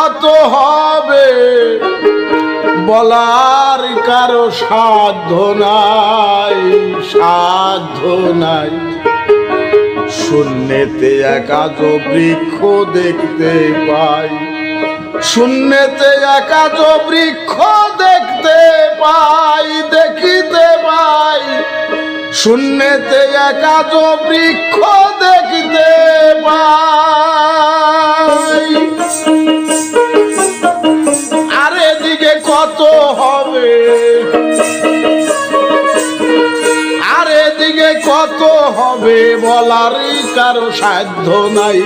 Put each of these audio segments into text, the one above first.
কত হবে বলার কারও সাধ্য নাই সাধ্য নাই। শূন্যেতে একাজ বৃক্ষ দেখতে পাই, শূন্যেতে একাজ বৃক্ষ দেখতে পাই, দেখিতে পাই। শূন্যেতে একাজ বৃক্ষ দেখতে পাই। কত হবে বলারই কারও সাধ্য নাই।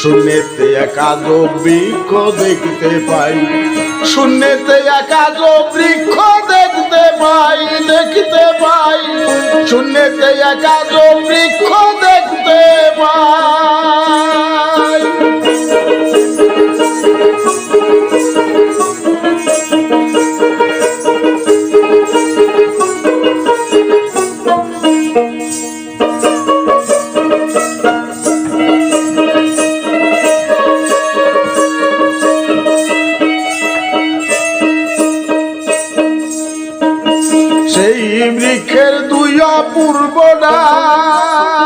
শূন্যেতে একাজ বৃক্ষ দেখতে পাই। শূন্যেতে একাজ বৃক্ষ দেখতে পাই দেখতে পাই। শূন্যেতে একাজ বৃক্ষ সেই বৃক্ষের দুই অপূর্ব ডাল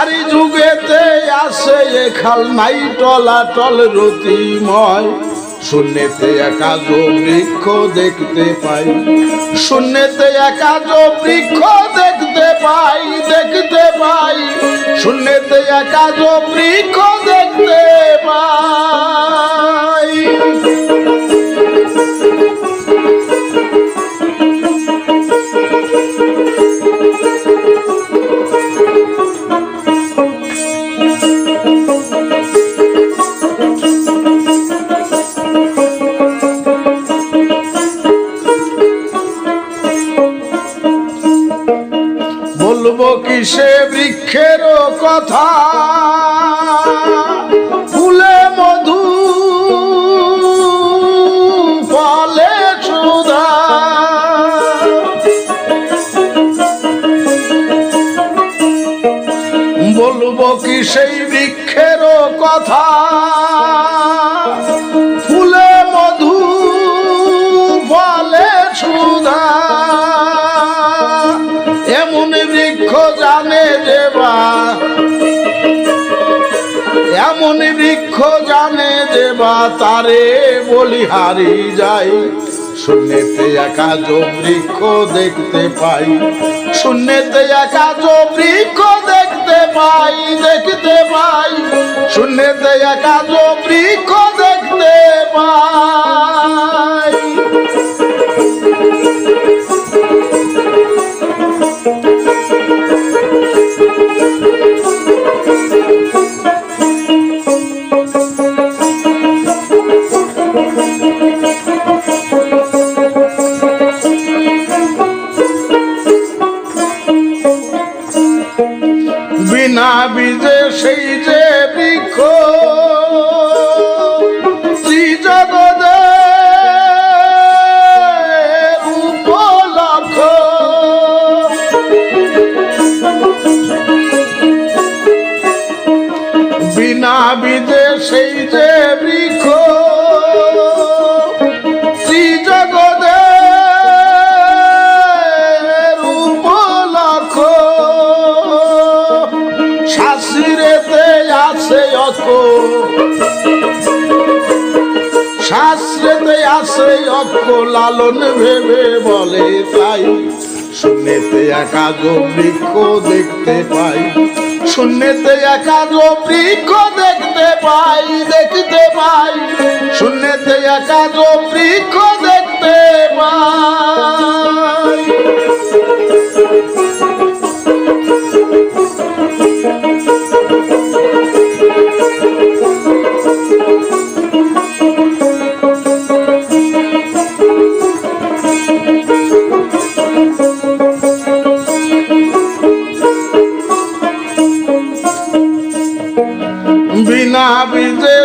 চারি যুগেতে আসে এ খাল নাই টলা টল রতিময়। শূন্যতে একাজ বৃক্ষ দেখতে পাই, শূন্যতে একাজ বৃক্ষ দেখতে পাই দেখতে পাই। শূন্যতে একাজ বৃক্ষ দেখতে পাই। বলব কি সে বৃক্ষের কথা? ফুলে মধু ফলে সুধা। বলব কি সেই বৃক্ষের কথা? এমন বৃক্ষ জানে দেবা তারে বলিহারি যাই। শূন্যেতে একাজ বৃক্ষ দেখতে পাই। শূন্যেতে একাজ বৃক্ষ দেখতে পাই দেখতে পাই। শূন্যেতে একাজ বৃক্ষ দেখতে পাই। বীজে সেই যে বৃক্ষ। আছে অক্ষ লালন ভেবে বলে তাই শূন্যতে একা বৃক্ষ দেখতে পাই। শূন্যতে একা বৃক্ষ দেখতে পাই দেখতে পাই। শূন্যেতে একা বৃক্ষ দেখতে পাই।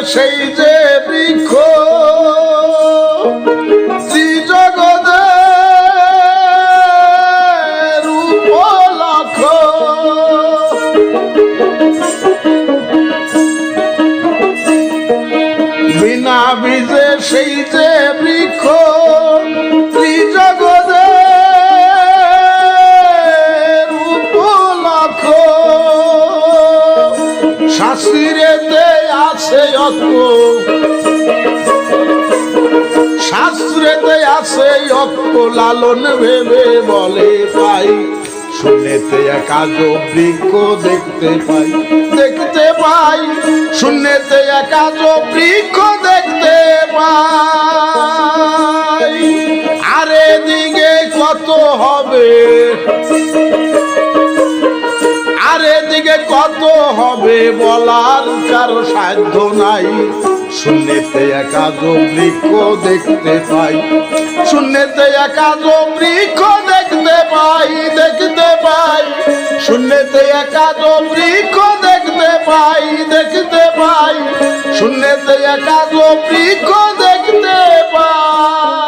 সেই যে বৃক্ষ আছে অক্ষ লালন ভেবে বলে পাই। শূন্যতে একাজ বৃক্ষ দেখতে পাই দেখতে পাই। শূন্যতে একাজ বৃক্ষ দেখতে পাই। আরে দিকে কত হবে? আর এদিকে কত হবে বলার কারও সাধ্য নাই। শূন্যতে একাজ বৃক্ষ দেখতে পাই। শূন্যতে একাজ বৃক্ষ দেখতে পাই দেখতে পাই। শূন্যতে একাজ বৃক্ষ দেখতে পাই দেখতে পাই। শূন্যতে একাজ বৃক্ষ দেখতে পাই।